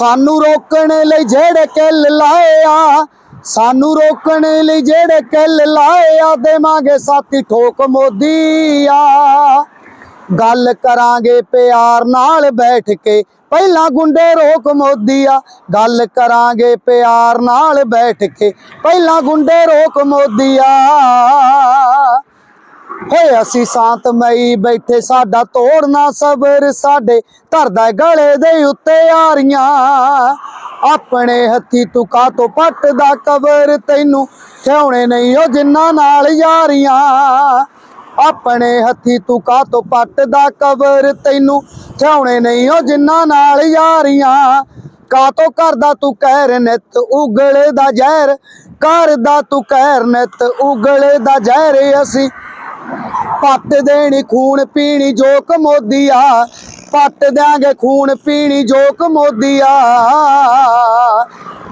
ਸਾਨੂੰ ਰੋਕਣ ਲਈ ਜਿਹੜੇ ਕਿੱਲ ਲਾਏ ਆ ਸਾਨੂੰ ਰੋਕਣ ਲਈ ਜਿਹੜੇ ਕਿੱਲ ਲਾਏ ਆ ਦੇਵਾਂਗੇ ਸਾਥੀ ਠੋਕ ਮੋਦੀ ਆ ਗੱਲ ਕਰਾਂਗੇ ਪਿਆਰ ਨਾਲ ਬੈਠ ਕੇ, ਪਹਿਲਾਂ ਗੁੰਡੇ ਰੋਕ ਮੋਦੀਆ। ਗੱਲ ਕਰਾਂਗੇ ਪਿਆਰ ਨਾਲ ਬੈਠ ਕੇ, ਪਹਿਲਾਂ ਗੁੰਡੇ ਰੋਕ ਮੋਦੀਆ। ਹੋਏ ਅਸੀਂ ਸ਼ਾਂਤਮਈ ਬੈਠੇ, ਸਾਡਾ ਤੋੜਨਾ ਸਬਰ, ਸਾਡੇ ਧਰਦਾ ਗਲੇ ਦੇ ਉੱਤੇ ਆਰੀਆਂ। ਆਪਣੇ ਹੱਥੀ ਤੂੰ ਕਾਤੋਂ ਪੱਟਦਾ ਕਬਰ, ਤੈਨੂੰ ਠਿਆਉਣੇ ਨਹੀਂ ਉਹ ਜਿੰਨਾ ਨਾਲ ਯਾਰੀਆਂ। ਆਪਣੇ ਹੱਥੀ ਤੂੰ ਕਾਤੋਂ ਪੱਟਦਾ ਕਬਰ, ਤੈਨੂੰ ਠਿਆਉਣੇ ਨਹੀਂ ਉਹ ਜਿੰਨਾ ਨਾਲ ਯਾਰੀਆਂ। ਕਾਤੋਂ ਕਰਦਾ ਤੂੰ ਕਹਿਰ ਨਿਤ ਉਗਲੇ ਦਾ ਜ਼ਹਿਰ, ਕਰਦਾ ਤੂੰ ਕਹਿਰ ਨਿਤ ਉਗਲੇ ਦਾ ਜ਼ਹਿਰ। ਅਸੀਂ ਪੱਟ ਦੇਣੀ ਖੂਨ ਪੀਣੀ ਜੋਕ ਮੋਦੀਆ। ਪੱਟ ਦਿਆਂਗੇ ਖੂਨ ਪੀਣੀ ਜੋ ਮੋਦੀਆ।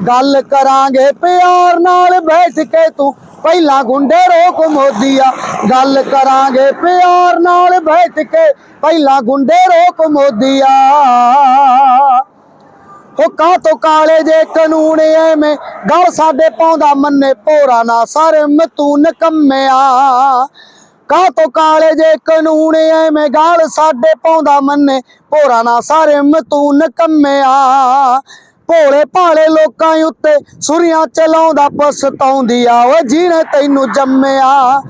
ਗੱਲ ਕਰਾਂਗੇ ਪਿਆਰ ਨਾਲ ਬੈਠ ਕੇ ਤੂੰ, ਪਹਿਲਾਂ ਗੁੰਡੇ ਰੋਕ ਮੋਦੀਆ। ਗੱਲ ਕਰਾਂਗੇ ਪਿਆਰ ਨਾਲ ਬੈਠ ਕੇ, ਪਹਿਲਾਂ ਗੁੰਡੇ ਰੋਕ ਮੋਦੀਆ। ਹੋ ਕਾ ਤੋ ਕਾਲੇ ਜੇ ਕਾਨੂੰਨ ਐਵੇਂ, ਗੱਲ ਸਾਡੇ ਪਾਉਂਦਾ ਮੰਨੇ ਭੋਰਾ ਨਾ ਸਾਰੇ ਤੂੰ ਨਕੰਮਿਆ ਕਾ ਤੋ ਕਾਲੇ ਜੇ ਕਾਨੂੰਨ ਐਵੇਂ ਗਾਲ ਸਾਡੇ ਪਾਉਂਦਾ ਮੰਨੇ। ਭੋਰਾ ਨਾ ਸਰਮ ਤੂੰ ਨਕੰਮਿਆ ਭੋਲੇ ਭਾਲੇ ਲੋਕਾਂ ਉੱਤੇ ਸੁਰੀਆਂ ਚਲਾਉਂਦਾ ਪਛਤਾਉਂਦੀ ਆ। ਓਏ ਜਿਹਨੇ ਤੈਨੂੰ ਜੰਮਿਆ।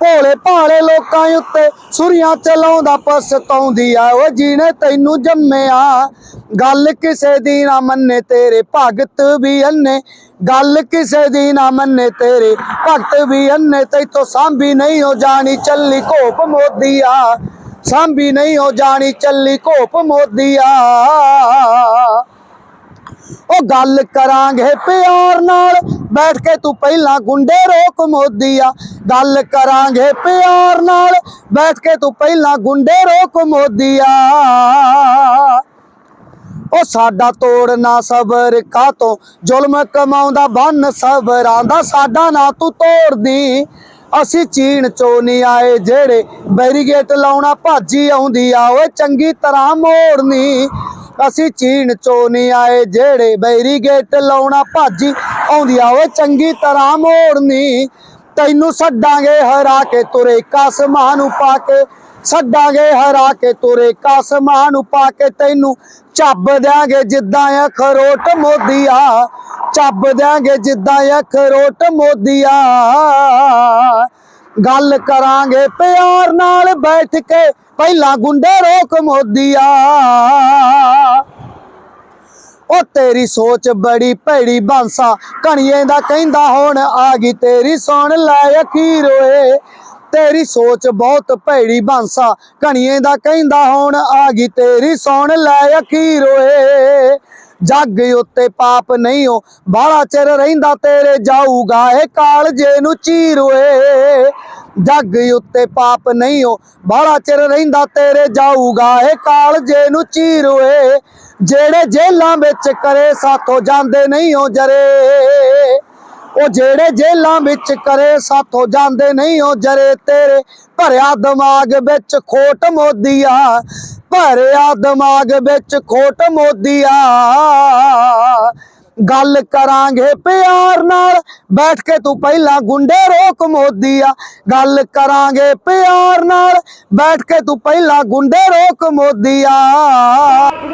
ਭੋਲੇ ਭਾਲੇ ਲੋਕਾਂ ਉੱਤੇ ਸੁਰੀਆਂ ਚਲਾਉਂਦਾ ਪਛਤਾਉਂਦੀ ਆ। ਓ ਜਿਹਨੇ ਤੈਨੂੰ ਜੰਮਿਆ, ਗੱਲ ਕਿਸੇ ਦੀ ਨਾ ਮੰਨੇ, ਤੇਰੇ ਭਗਤ ਵੀ ਅੰਨੇ। ਗੱਲ ਕਿਸੇ ਦੀ ਨਾ ਮੰਨੇ, ਤੇਰੇ ਭਗਤ ਵੀ ਅੰਨੇ। ਤੈਥੋਂ ਸਾਂਭੀ ਨਹੀਂ ਹੋ ਜਾਣੀ ਚੱਲੀ ਘੋਪ ਮੋਦੀਆ ਸਾਂਭੀ ਨਹੀਂ ਹੋ ਜਾਣੀ ਚੱਲੀ ਘੋਪ ਮੋਦੀਆ ਉਹ ਗੱਲ ਕਰਾਂਗੇ ਪਿਆਰ ਨਾਲ, ਬੈਠ ਕੇ ਤੂੰ ਪਹਿਲਾਂ ਗੁੰਡੇ ਰੋਕ ਮੋਦੀਆ ਗੱਲ ਕਰਾਂਗੇ ਪਿਆਰ ਨਾਲ। ਬੈਠ ਕੇ ਤੂੰ ਪਹਿਲਾਂ ਗੁੰਡੇ ਰੋਕ ਮੋਦੀਆ। ਉਹ ਸਾਡਾ ਤੋੜਨਾ ਸਬਰ ਕਾਤੋਂ। ਜ਼ੁਲਮ ਕਮਾਉਂਦਾ ਬੰਨ ਸਬਰਾਂ ਦਾ। ਸਾਡਾ ਨਾ ਤੂੰ ਤੋੜਦੀ। ਅਸੀਂ ਚੀਨ ਚੋਂ ਨਹੀਂ ਆਏ ਜਿਹੜੇ ਬੈਰੀਗੇਟ ਲਾਉਣਾ ਭਾਜੀ ਆਉਂਦੀ ਆ। ਓਏ ਚੰਗੀ ਤਰ੍ਹਾਂ ਮੋੜਨੀ। ਅਸੀਂ ਚੀਨ ਚੋਂ ਨਹੀਂ ਆਏ ਜਿਹੜੇ ਬੈਰੀਗੇਟ ਲਾਉਣਾ ਭਾਜੀ ਆਉਂਦੀ ਆ। ਓਏ ਚੰਗੀ ਤਰ੍ਹਾਂ ਮੋੜਨੀ। ਤੈਨੂੰ ਛੱਡਾਂਗੇ ਹਰਾ ਕੇ ਤੁਰੇ ਕਸਮਾਂ ਨੂੰ ਪਾ ਕੇ ਛੱਡਾਂਗੇ ਹਰਾ ਕੇ ਤੁਰੇ ਕਸਮਾਂ ਨੂੰ ਪਾ ਕੇ, ਤੈਨੂੰ ਚੱਬ ਦਿਆਂਗੇ ਜਿੱਦਾਂ ਅਖਰੋਟ ਮੋਦੀਆ, ਚੱਬ ਦਿਆਂਗੇ ਜਿੱਦਾਂ ਅਖਰੋਟ ਮੋਦੀਆ। ਗੱਲ ਕਰਾਂਗੇ ਪਿਆਰ ਨਾਲ ਬੈਠ ਕੇ, ਪਹਿਲਾਂ ਗੁੰਡੇ ਰੋਕ ਮੋਦੀਆ। ਉਹ ਤੇਰੀ ਸੋਚ ਬੜੀ ਭੈੜੀ ਬਾਂਸਾ, ਕਣੀਏ ਦਾ ਕਹਿੰਦਾ ਹੁਣ ਆ ਗਈ ਤੇਰੀ ਸੁਣ ਲੈ ਅਖੀਰ ਓਏ ਤੇਰੀ ਸੋਚ ਬਹੁਤ ਭੈੜੀ ਬਾਂਸਾ, ਕਣੀਏ ਦਾ ਕਹਿੰਦਾ ਹੁਣ ਆ ਗਈ ਤੇਰੀ ਸੁਣ ਲੈ ਅਖੀਰ ਓਏ ਜੱਗ ਉੱਤੇ ਪਾਪ ਨਹੀਂ ਹੋ, ਬਾਹਲਾ ਚਿਰ ਰਹਿੰਦਾ ਤੇਰੇ ਜਾਊਗਾ ਇਹ ਕਾਲਜੇ ਨੂੰ ਚੀਰ ਓਏ ਜੱਗ ਉੱਤੇ ਪਾਪ ਨਹੀਂ ਹੋ, ਬਾਹਲਾ ਚਿਰ ਰਹਿੰਦਾ ਤੇਰੇ ਜਾਊਗਾ ਇਹ ਕਾਲਜੇ ਨੂੰ ਚੀਰ ਓਏ ਜਿਹੜੇ ਜੇਲਾਂ ਵਿੱਚ ਕਰੇ ਸਾਥੋਂ ਜਾਂਦੇ ਨਹੀਂ ਹੋ ਜਰੇ। ਉਹ ਜਿਹੜੇ ਜੇਲਾਂ ਵਿੱਚ ਕਰੇ ਸਾਥੋਂ ਜਾਂਦੇ ਨਹੀਂ ਹੋ ਜਰੇ। ਤੇਰੇ ਭਰਿਆ ਦਿਮਾਗ ਵਿੱਚ ਖੋਟ ਮੋਦੀਆ, ਭਰਿਆ ਦਿਮਾਗ ਵਿੱਚ ਖੋਟ ਮੋਦੀਆ। ਗੱਲ ਕਰਾਂਗੇ ਪਿਆਰ ਨਾਲ, ਬੈਠ ਕੇ ਤੂੰ ਪਹਿਲਾਂ ਗੁੰਡੇ ਰੋਕ ਮੋਦੀਆ। ਗੱਲ ਕਰਾਂਗੇ ਪਿਆਰ ਨਾਲ, ਬੈਠ ਕੇ ਤੂੰ ਪਹਿਲਾਂ ਗੁੰਡੇ ਰੋਕ ਮੋਦੀਆ। ਰਾਜ